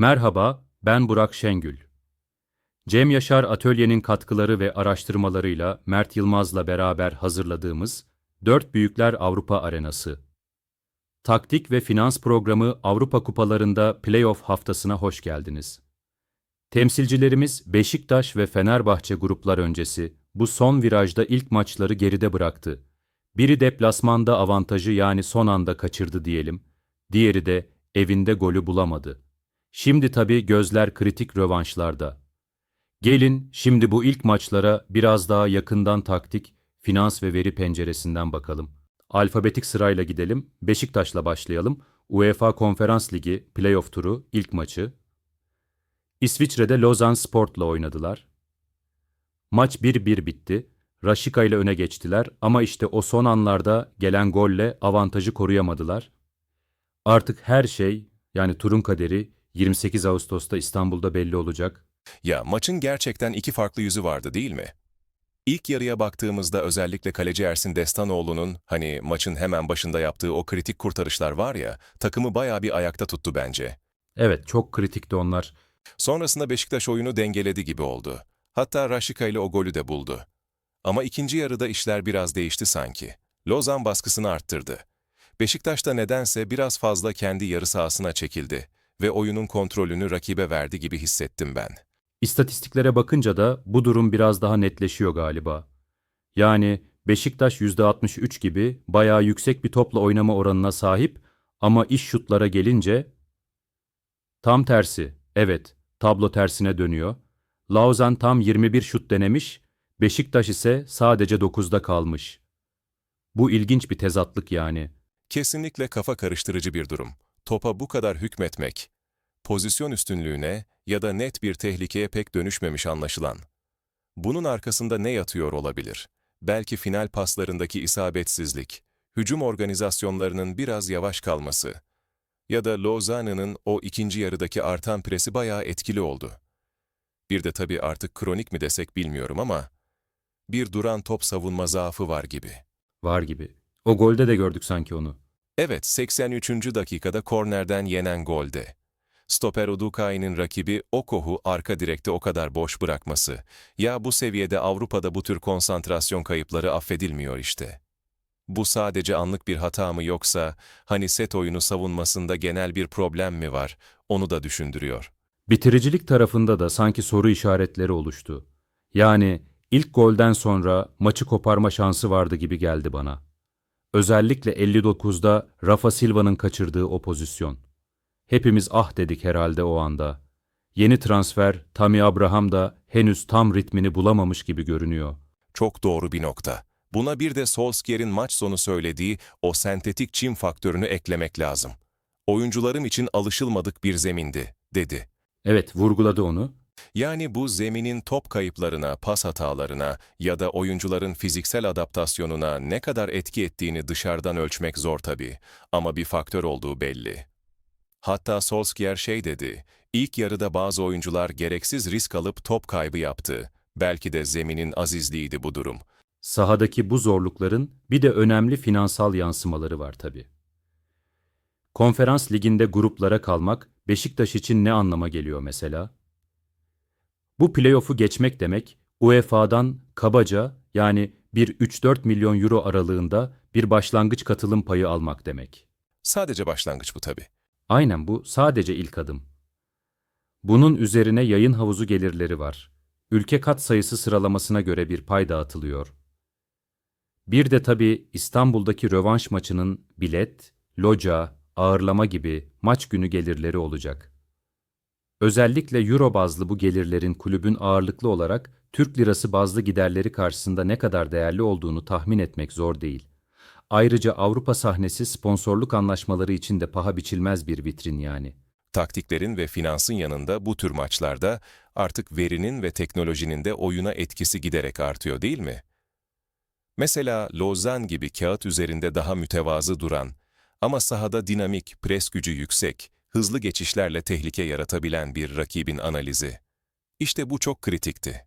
Merhaba, ben Burak Şengül. Cem Yaşar Atölye'nin katkıları ve araştırmalarıyla Mert Yılmaz'la beraber hazırladığımız Dört Büyükler Avrupa Arenası. Taktik ve Finans Programı Avrupa Kupalarında Playoff haftasına hoş geldiniz. Temsilcilerimiz Beşiktaş ve Fenerbahçe gruplar öncesi bu son virajda ilk maçları geride bıraktı. Biri deplasmanda avantajı yani son anda kaçırdı diyelim, diğeri de evinde golü bulamadı. Şimdi tabii gözler kritik rövanşlarda. Gelin şimdi bu ilk maçlara biraz daha yakından taktik, finans ve veri penceresinden bakalım. Alfabetik sırayla gidelim. Beşiktaş'la başlayalım. UEFA Konferans Ligi playoff turu ilk maçı. İsviçre'de Lozan Sport'la oynadılar. Maç 1-1 bitti. Raşika ile öne geçtiler ama işte o son anlarda gelen golle avantajı koruyamadılar. Artık her şey yani turun kaderi 28 Ağustos'ta İstanbul'da belli olacak. Ya maçın gerçekten iki farklı yüzü vardı değil mi? İlk yarıya baktığımızda özellikle kaleci Ersin Destanoğlu'nun hani maçın hemen başında yaptığı o kritik kurtarışlar var ya, takımı bayağı bir ayakta tuttu bence. Evet çok kritikti onlar. Sonrasında Beşiktaş oyunu dengeledi gibi oldu. Hatta Raşika ile o golü de buldu. Ama ikinci yarıda işler biraz değişti sanki. Lozan baskısını arttırdı. Beşiktaş da nedense biraz fazla kendi yarı sahasına çekildi ve oyunun kontrolünü rakibe verdi gibi hissettim ben. İstatistiklere bakınca da bu durum biraz daha netleşiyor galiba. Yani Beşiktaş %63 gibi bayağı yüksek bir topla oynama oranına sahip ama iş şutlara gelince tam tersi. Evet, tablo tersine dönüyor. Lauzan tam 21 şut denemiş, Beşiktaş ise sadece 9'da kalmış. Bu ilginç bir tezatlık yani. Kesinlikle kafa karıştırıcı bir durum. Topa bu kadar hükmetmek, pozisyon üstünlüğüne ya da net bir tehlikeye pek dönüşmemiş anlaşılan. Bunun arkasında ne yatıyor olabilir? Belki final paslarındaki isabetsizlik, hücum organizasyonlarının biraz yavaş kalması ya da Lozan'ın o ikinci yarıdaki artan presi bayağı etkili oldu. Bir de tabii artık kronik mi desek bilmiyorum ama bir duran top savunma zaafı var gibi. Var gibi. O golde de gördük sanki onu. Evet, 83. dakikada kornerden yenen golde. Stoper Udukay'ın rakibi Okoh'u arka direkte o kadar boş bırakması. Ya bu seviyede Avrupa'da bu tür konsantrasyon kayıpları affedilmiyor işte. Bu sadece anlık bir hata mı yoksa hani set oyunu savunmasında genel bir problem mi var onu da düşündürüyor. Bitiricilik tarafında da sanki soru işaretleri oluştu. Yani ilk golden sonra maçı koparma şansı vardı gibi geldi bana. Özellikle 59'da Rafa Silva'nın kaçırdığı o pozisyon. Hepimiz ah dedik herhalde o anda. Yeni transfer Tammy Abraham da henüz tam ritmini bulamamış gibi görünüyor. Çok doğru bir nokta. Buna bir de Solskjaer'in maç sonu söylediği o sentetik çim faktörünü eklemek lazım. Oyuncularım için alışılmadık bir zemindi, dedi. Evet, vurguladı onu. Yani bu zeminin top kayıplarına, pas hatalarına ya da oyuncuların fiziksel adaptasyonuna ne kadar etki ettiğini dışarıdan ölçmek zor tabii ama bir faktör olduğu belli. Hatta Solskjaer şey dedi, ilk yarıda bazı oyuncular gereksiz risk alıp top kaybı yaptı. Belki de zeminin azizliğiydi bu durum. Sahadaki bu zorlukların bir de önemli finansal yansımaları var tabii. Konferans liginde gruplara kalmak Beşiktaş için ne anlama geliyor mesela? Bu playoff'u geçmek demek, UEFA'dan kabaca yani bir 3-4 milyon euro aralığında bir başlangıç katılım payı almak demek. Sadece başlangıç bu tabii. Aynen bu sadece ilk adım. Bunun üzerine yayın havuzu gelirleri var. Ülke kat sayısı sıralamasına göre bir pay dağıtılıyor. Bir de tabii İstanbul'daki rövanş maçının bilet, loca, ağırlama gibi maç günü gelirleri olacak. Özellikle euro bazlı bu gelirlerin kulübün ağırlıklı olarak Türk lirası bazlı giderleri karşısında ne kadar değerli olduğunu tahmin etmek zor değil. Ayrıca Avrupa sahnesi sponsorluk anlaşmaları için de paha biçilmez bir vitrin yani. Taktiklerin ve finansın yanında bu tür maçlarda artık verinin ve teknolojinin de oyuna etkisi giderek artıyor değil mi? Mesela Lozan gibi kağıt üzerinde daha mütevazı duran ama sahada dinamik, pres gücü yüksek, hızlı geçişlerle tehlike yaratabilen bir rakibin analizi. İşte bu çok kritikti.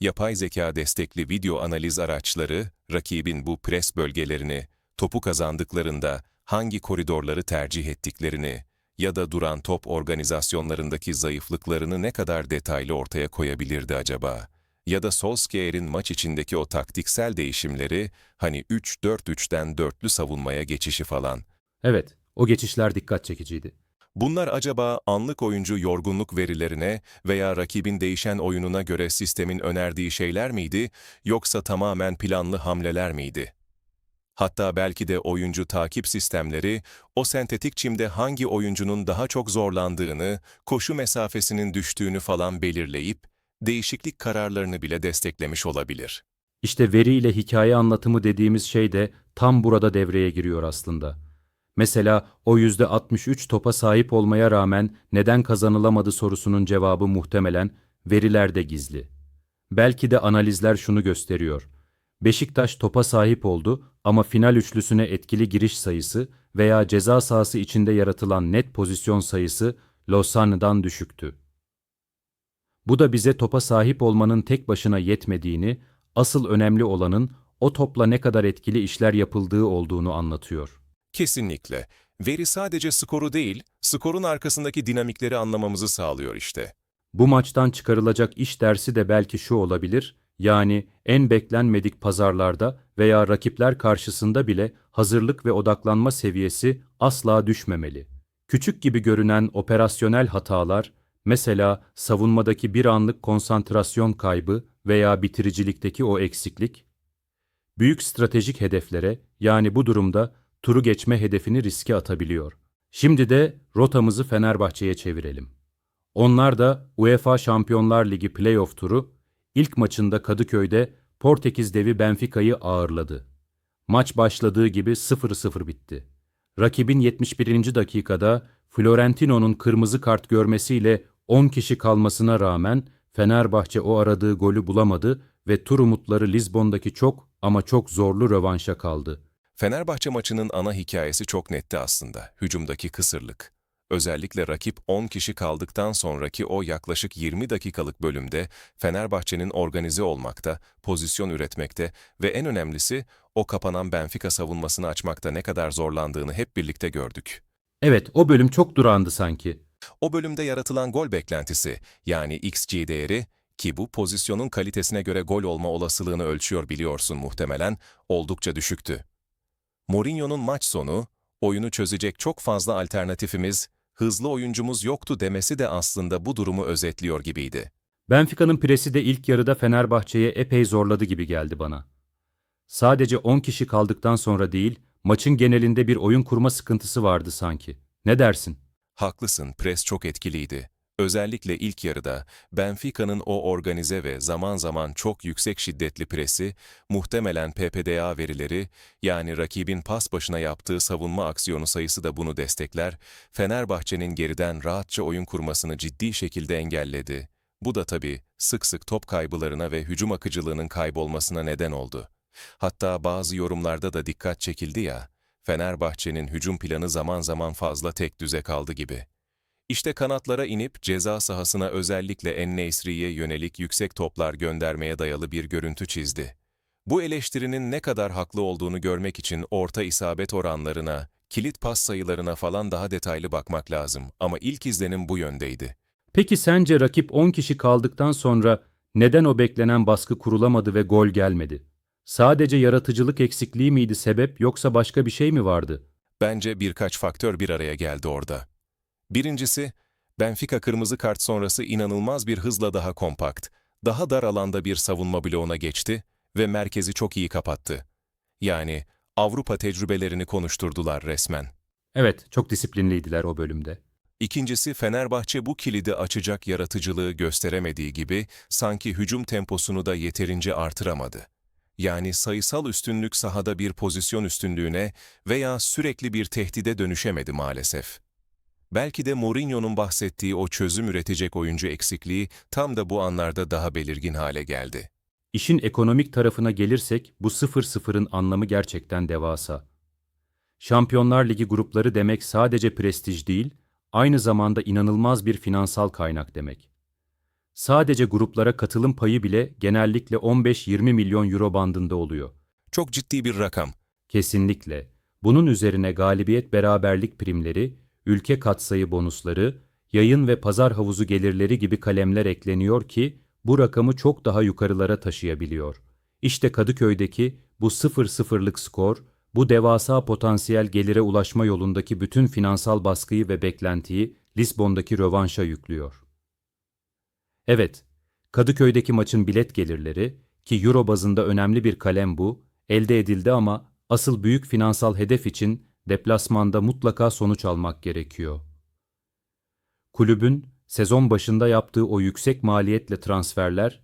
Yapay zeka destekli video analiz araçları, rakibin bu pres bölgelerini, topu kazandıklarında hangi koridorları tercih ettiklerini ya da duran top organizasyonlarındaki zayıflıklarını ne kadar detaylı ortaya koyabilirdi acaba? Ya da Solskjaer'in maç içindeki o taktiksel değişimleri, hani 3-4-3'ten dörtlü savunmaya geçişi falan. Evet, o geçişler dikkat çekiciydi. Bunlar acaba anlık oyuncu yorgunluk verilerine veya rakibin değişen oyununa göre sistemin önerdiği şeyler miydi, yoksa tamamen planlı hamleler miydi? Hatta belki de oyuncu takip sistemleri, o sentetik çimde hangi oyuncunun daha çok zorlandığını, koşu mesafesinin düştüğünü falan belirleyip, değişiklik kararlarını bile desteklemiş olabilir. İşte veri ile hikaye anlatımı dediğimiz şey de tam burada devreye giriyor aslında. Mesela o yüzde 63 topa sahip olmaya rağmen neden kazanılamadı sorusunun cevabı muhtemelen verilerde gizli. Belki de analizler şunu gösteriyor. Beşiktaş topa sahip oldu ama final üçlüsüne etkili giriş sayısı veya ceza sahası içinde yaratılan net pozisyon sayısı Lausanne'dan düşüktü. Bu da bize topa sahip olmanın tek başına yetmediğini, asıl önemli olanın o topla ne kadar etkili işler yapıldığı olduğunu anlatıyor. Kesinlikle. Veri sadece skoru değil, skorun arkasındaki dinamikleri anlamamızı sağlıyor işte. Bu maçtan çıkarılacak iş dersi de belki şu olabilir, yani en beklenmedik pazarlarda veya rakipler karşısında bile hazırlık ve odaklanma seviyesi asla düşmemeli. Küçük gibi görünen operasyonel hatalar, mesela savunmadaki bir anlık konsantrasyon kaybı veya bitiricilikteki o eksiklik, büyük stratejik hedeflere yani bu durumda turu geçme hedefini riske atabiliyor. Şimdi de rotamızı Fenerbahçe'ye çevirelim. Onlar da UEFA Şampiyonlar Ligi playoff turu ilk maçında Kadıköy'de Portekiz devi Benfica'yı ağırladı. Maç başladığı gibi 0-0 bitti. Rakibin 71. dakikada Florentino'nun kırmızı kart görmesiyle 10 kişi kalmasına rağmen Fenerbahçe o aradığı golü bulamadı ve tur umutları Lizbon'daki çok ama çok zorlu rövanşa kaldı. Fenerbahçe maçının ana hikayesi çok netti aslında. Hücumdaki kısırlık. Özellikle rakip 10 kişi kaldıktan sonraki o yaklaşık 20 dakikalık bölümde Fenerbahçe'nin organize olmakta, pozisyon üretmekte ve en önemlisi o kapanan Benfica savunmasını açmakta ne kadar zorlandığını hep birlikte gördük. Evet, o bölüm çok durağandı sanki. O bölümde yaratılan gol beklentisi yani XG değeri ki bu pozisyonun kalitesine göre gol olma olasılığını ölçüyor biliyorsun muhtemelen oldukça düşüktü. Mourinho'nun maç sonu, oyunu çözecek çok fazla alternatifimiz, hızlı oyuncumuz yoktu demesi de aslında bu durumu özetliyor gibiydi. Benfica'nın presi de ilk yarıda Fenerbahçe'ye epey zorladı gibi geldi bana. Sadece 10 kişi kaldıktan sonra değil, maçın genelinde bir oyun kurma sıkıntısı vardı sanki. Ne dersin? Haklısın, pres çok etkiliydi. Özellikle ilk yarıda Benfica'nın o organize ve zaman zaman çok yüksek şiddetli presi, muhtemelen PPDA verileri, yani rakibin pas başına yaptığı savunma aksiyonu sayısı da bunu destekler, Fenerbahçe'nin geriden rahatça oyun kurmasını ciddi şekilde engelledi. Bu da tabii sık sık top kaybılarına ve hücum akıcılığının kaybolmasına neden oldu. Hatta bazı yorumlarda da dikkat çekildi ya, Fenerbahçe'nin hücum planı zaman zaman fazla tek düze kaldı gibi. İşte kanatlara inip ceza sahasına özellikle En-Nesyri'ye yönelik yüksek toplar göndermeye dayalı bir görüntü çizdi. Bu eleştirinin ne kadar haklı olduğunu görmek için orta isabet oranlarına, kilit pas sayılarına falan daha detaylı bakmak lazım ama ilk izlenim bu yöndeydi. Peki sence rakip 10 kişi kaldıktan sonra neden o beklenen baskı kurulamadı ve gol gelmedi? Sadece yaratıcılık eksikliği miydi sebep yoksa başka bir şey mi vardı? Bence birkaç faktör bir araya geldi orada. Birincisi, Benfica kırmızı kart sonrası inanılmaz bir hızla daha kompakt, daha dar alanda bir savunma bloğuna geçti ve merkezi çok iyi kapattı. Yani Avrupa tecrübelerini konuşturdular resmen. Evet, çok disiplinliydiler o bölümde. İkincisi Fenerbahçe bu kilidi açacak yaratıcılığı gösteremediği gibi sanki hücum temposunu da yeterince artıramadı. Yani sayısal üstünlük sahada bir pozisyon üstünlüğüne veya sürekli bir tehdide dönüşemedi maalesef. Belki de Mourinho'nun bahsettiği o çözüm üretecek oyuncu eksikliği tam da bu anlarda daha belirgin hale geldi. İşin ekonomik tarafına gelirsek bu 0-0'ın anlamı gerçekten devasa. Şampiyonlar Ligi grupları demek sadece prestij değil, aynı zamanda inanılmaz bir finansal kaynak demek. Sadece gruplara katılım payı bile genellikle 15-20 milyon euro bandında oluyor. Çok ciddi bir rakam. Kesinlikle. Bunun üzerine galibiyet beraberlik primleri, ülke katsayı bonusları, yayın ve pazar havuzu gelirleri gibi kalemler ekleniyor ki bu rakamı çok daha yukarılara taşıyabiliyor. İşte Kadıköy'deki bu 0-0'lık skor, bu devasa potansiyel gelire ulaşma yolundaki bütün finansal baskıyı ve beklentiyi Lisbon'daki rövanşa yüklüyor. Evet, Kadıköy'deki maçın bilet gelirleri, ki Euro bazında önemli bir kalem bu, elde edildi ama asıl büyük finansal hedef için deplasmanda mutlaka sonuç almak gerekiyor. Kulübün sezon başında yaptığı o yüksek maliyetle transferler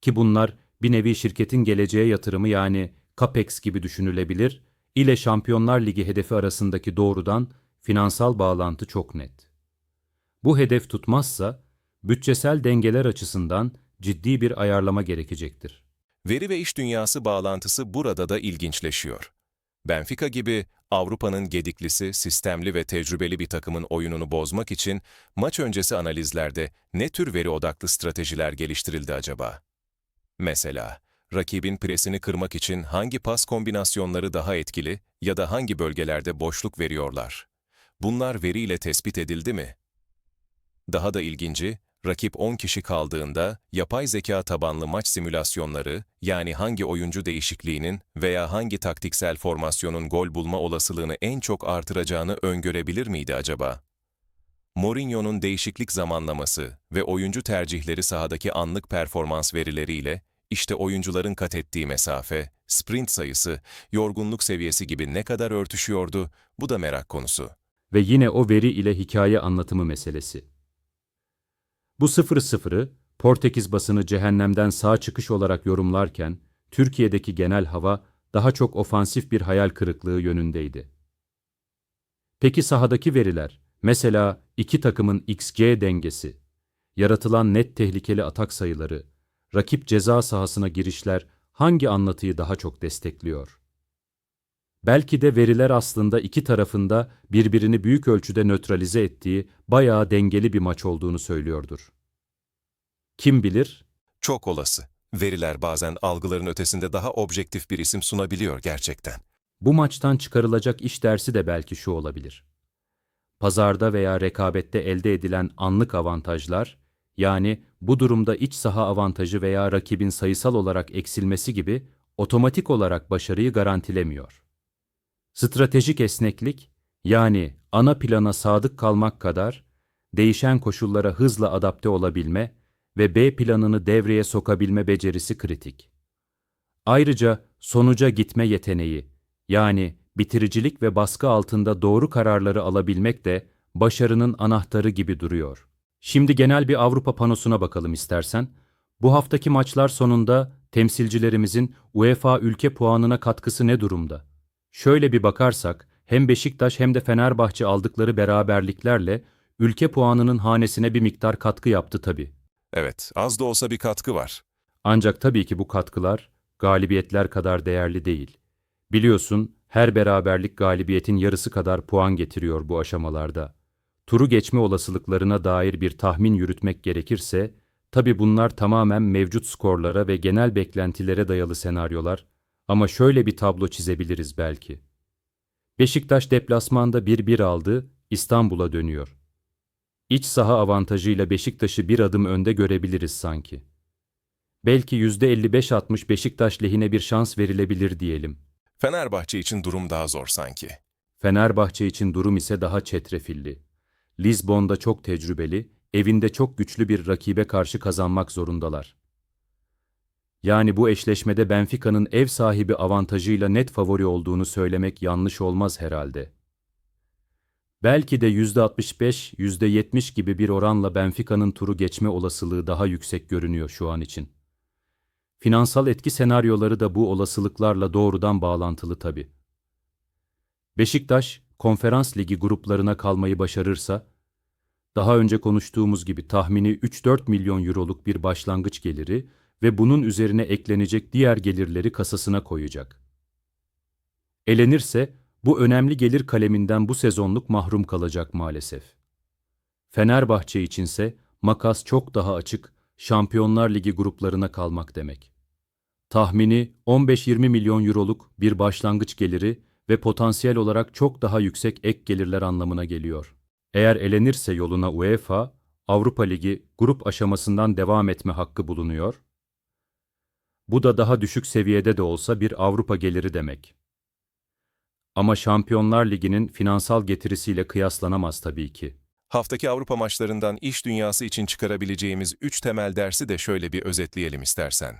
ki bunlar bir nevi şirketin geleceğe yatırımı yani CAPEX gibi düşünülebilir ile Şampiyonlar Ligi hedefi arasındaki doğrudan finansal bağlantı çok net. Bu hedef tutmazsa bütçesel dengeler açısından ciddi bir ayarlama gerekecektir. Veri ve iş dünyası bağlantısı burada da ilginçleşiyor. Benfica gibi Avrupa'nın gediklisi, sistemli ve tecrübeli bir takımın oyununu bozmak için maç öncesi analizlerde ne tür veri odaklı stratejiler geliştirildi acaba? Mesela, rakibin presini kırmak için hangi pas kombinasyonları daha etkili ya da hangi bölgelerde boşluk veriyorlar? Bunlar veriyle tespit edildi mi? Daha da ilginci, rakip 10 kişi kaldığında yapay zeka tabanlı maç simülasyonları, yani hangi oyuncu değişikliğinin veya hangi taktiksel formasyonun gol bulma olasılığını en çok artıracağını öngörebilir miydi acaba? Mourinho'nun değişiklik zamanlaması ve oyuncu tercihleri sahadaki anlık performans verileriyle, işte oyuncuların kat ettiği mesafe, sprint sayısı, yorgunluk seviyesi gibi ne kadar örtüşüyordu, bu da merak konusu. Ve yine o veri ile hikaye anlatımı meselesi. Bu 0-0'ı Portekiz basını cehennemden sağ çıkış olarak yorumlarken, Türkiye'deki genel hava daha çok ofansif bir hayal kırıklığı yönündeydi. Peki sahadaki veriler, mesela iki takımın XG dengesi, yaratılan net tehlikeli atak sayıları, rakip ceza sahasına girişler hangi anlatıyı daha çok destekliyor? Belki de veriler aslında iki tarafında birbirini büyük ölçüde nötralize ettiği bayağı dengeli bir maç olduğunu söylüyordur. Kim bilir? Çok olası. Veriler bazen algıların ötesinde daha objektif bir isim sunabiliyor gerçekten. Bu maçtan çıkarılacak iş dersi de belki şu olabilir. Pazarda veya rekabette elde edilen anlık avantajlar, yani bu durumda iç saha avantajı veya rakibin sayısal olarak eksilmesi gibi otomatik olarak başarıyı garantilemiyor. Stratejik esneklik, yani ana plana sadık kalmak kadar, değişen koşullara hızla adapte olabilme ve B planını devreye sokabilme becerisi kritik. Ayrıca sonuca gitme yeteneği, yani bitiricilik ve baskı altında doğru kararları alabilmek de başarının anahtarı gibi duruyor. Şimdi genel bir Avrupa panosuna bakalım istersen. Bu haftaki maçlar sonunda temsilcilerimizin UEFA ülke puanına katkısı ne durumda? Şöyle bir bakarsak, hem Beşiktaş hem de Fenerbahçe aldıkları beraberliklerle ülke puanının hanesine bir miktar katkı yaptı tabii. Evet, az da olsa bir katkı var. Ancak tabii ki bu katkılar galibiyetler kadar değerli değil. Biliyorsun her beraberlik galibiyetin yarısı kadar puan getiriyor bu aşamalarda. Turu geçme olasılıklarına dair bir tahmin yürütmek gerekirse, tabii bunlar tamamen mevcut skorlara ve genel beklentilere dayalı senaryolar ama şöyle bir tablo çizebiliriz belki. Beşiktaş deplasmanda 1-1 aldı, İstanbul'a dönüyor. İç saha avantajıyla Beşiktaş'ı bir adım önde görebiliriz sanki. Belki %55-60 Beşiktaş lehine bir şans verilebilir diyelim. Fenerbahçe için durum daha zor sanki. Fenerbahçe için durum ise daha çetrefilli. Lizbon'da çok tecrübeli, evinde çok güçlü bir rakibe karşı kazanmak zorundalar. Yani bu eşleşmede Benfica'nın ev sahibi avantajıyla net favori olduğunu söylemek yanlış olmaz herhalde. Belki de %65, %70 gibi bir oranla Benfica'nın turu geçme olasılığı daha yüksek görünüyor şu an için. Finansal etki senaryoları da bu olasılıklarla doğrudan bağlantılı tabii. Beşiktaş, konferans ligi gruplarına kalmayı başarırsa, daha önce konuştuğumuz gibi tahmini 3-4 milyon euroluk bir başlangıç geliri ve bunun üzerine eklenecek diğer gelirleri kasasına koyacak. Elenirse, bu önemli gelir kaleminden bu sezonluk mahrum kalacak maalesef. Fenerbahçe içinse makas çok daha açık, Şampiyonlar Ligi gruplarına kalmak demek. Tahmini 15-20 milyon euroluk bir başlangıç geliri ve potansiyel olarak çok daha yüksek ek gelirler anlamına geliyor. Eğer elenirse yoluna UEFA, Avrupa Ligi grup aşamasından devam etme hakkı bulunuyor. Bu da daha düşük seviyede de olsa bir Avrupa geliri demek. Ama Şampiyonlar Ligi'nin finansal getirisiyle kıyaslanamaz tabii ki. Haftaki Avrupa maçlarından iş dünyası için çıkarabileceğimiz üç temel dersi de şöyle bir özetleyelim istersen.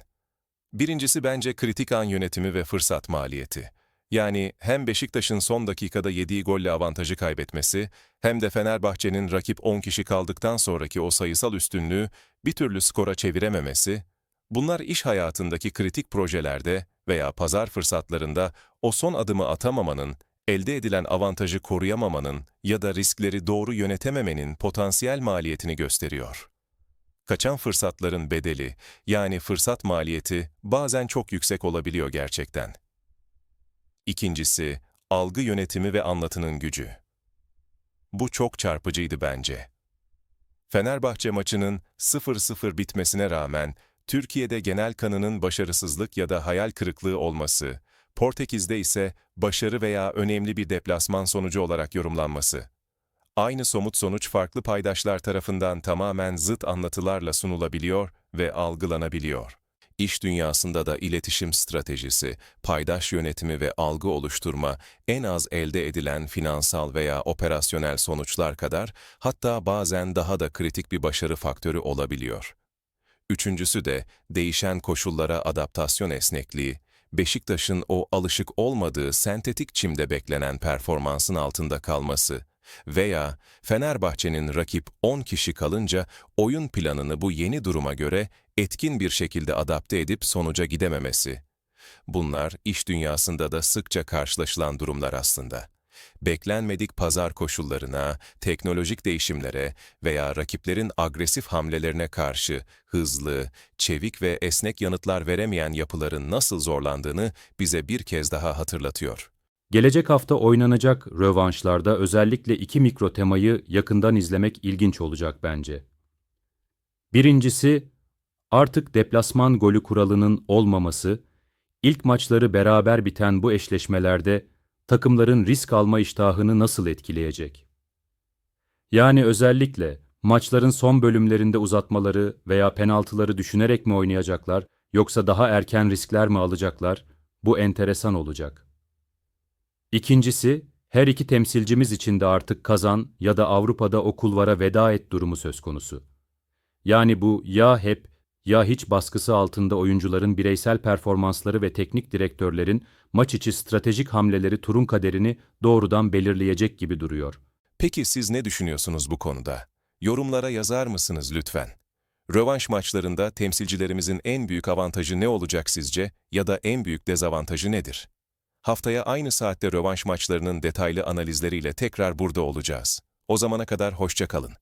Birincisi bence kritik an yönetimi ve fırsat maliyeti. Yani hem Beşiktaş'ın son dakikada yediği golle avantajı kaybetmesi, hem de Fenerbahçe'nin rakip 10 kişi kaldıktan sonraki o sayısal üstünlüğü bir türlü skora çevirememesi, bunlar iş hayatındaki kritik projelerde veya pazar fırsatlarında o son adımı atamamanın, elde edilen avantajı koruyamamanın ya da riskleri doğru yönetememenin potansiyel maliyetini gösteriyor. Kaçan fırsatların bedeli, yani fırsat maliyeti bazen çok yüksek olabiliyor gerçekten. İkincisi, algı yönetimi ve anlatının gücü. Bu çok çarpıcıydı bence. Fenerbahçe maçının 0-0 bitmesine rağmen Türkiye'de genel kanının başarısızlık ya da hayal kırıklığı olması, Portekiz'de ise başarı veya önemli bir deplasman sonucu olarak yorumlanması. Aynı somut sonuç farklı paydaşlar tarafından tamamen zıt anlatılarla sunulabiliyor ve algılanabiliyor. İş dünyasında da iletişim stratejisi, paydaş yönetimi ve algı oluşturma en az elde edilen finansal veya operasyonel sonuçlar kadar hatta bazen daha da kritik bir başarı faktörü olabiliyor. Üçüncüsü de değişen koşullara adaptasyon esnekliği, Beşiktaş'ın o alışık olmadığı sentetik çimde beklenen performansın altında kalması veya Fenerbahçe'nin rakip 10 kişi kalınca oyun planını bu yeni duruma göre etkin bir şekilde adapte edip sonuca gidememesi. Bunlar iş dünyasında da sıkça karşılaşılan durumlar aslında. Beklenmedik pazar koşullarına, teknolojik değişimlere veya rakiplerin agresif hamlelerine karşı hızlı, çevik ve esnek yanıtlar veremeyen yapıların nasıl zorlandığını bize bir kez daha hatırlatıyor. Gelecek hafta oynanacak rövanşlarda özellikle iki mikro temayı yakından izlemek ilginç olacak bence. Birincisi, artık deplasman golü kuralının olmaması, ilk maçları beraber biten bu eşleşmelerde takımların risk alma iştahını nasıl etkileyecek? Yani özellikle maçların son bölümlerinde uzatmaları veya penaltıları düşünerek mi oynayacaklar yoksa daha erken riskler mi alacaklar? Bu enteresan olacak. İkincisi, her iki temsilcimiz için de artık kazan ya da Avrupa'da o kulvara veda et durumu söz konusu. Yani bu ya hep ya hiç baskısı altında oyuncuların bireysel performansları ve teknik direktörlerin maç içi stratejik hamleleri turun kaderini doğrudan belirleyecek gibi duruyor. Peki siz ne düşünüyorsunuz bu konuda? Yorumlara yazar mısınız lütfen? Rövanş maçlarında temsilcilerimizin en büyük avantajı ne olacak sizce ya da en büyük dezavantajı nedir? Haftaya aynı saatte rövanş maçlarının detaylı analizleriyle tekrar burada olacağız. O zamana kadar hoşça kalın.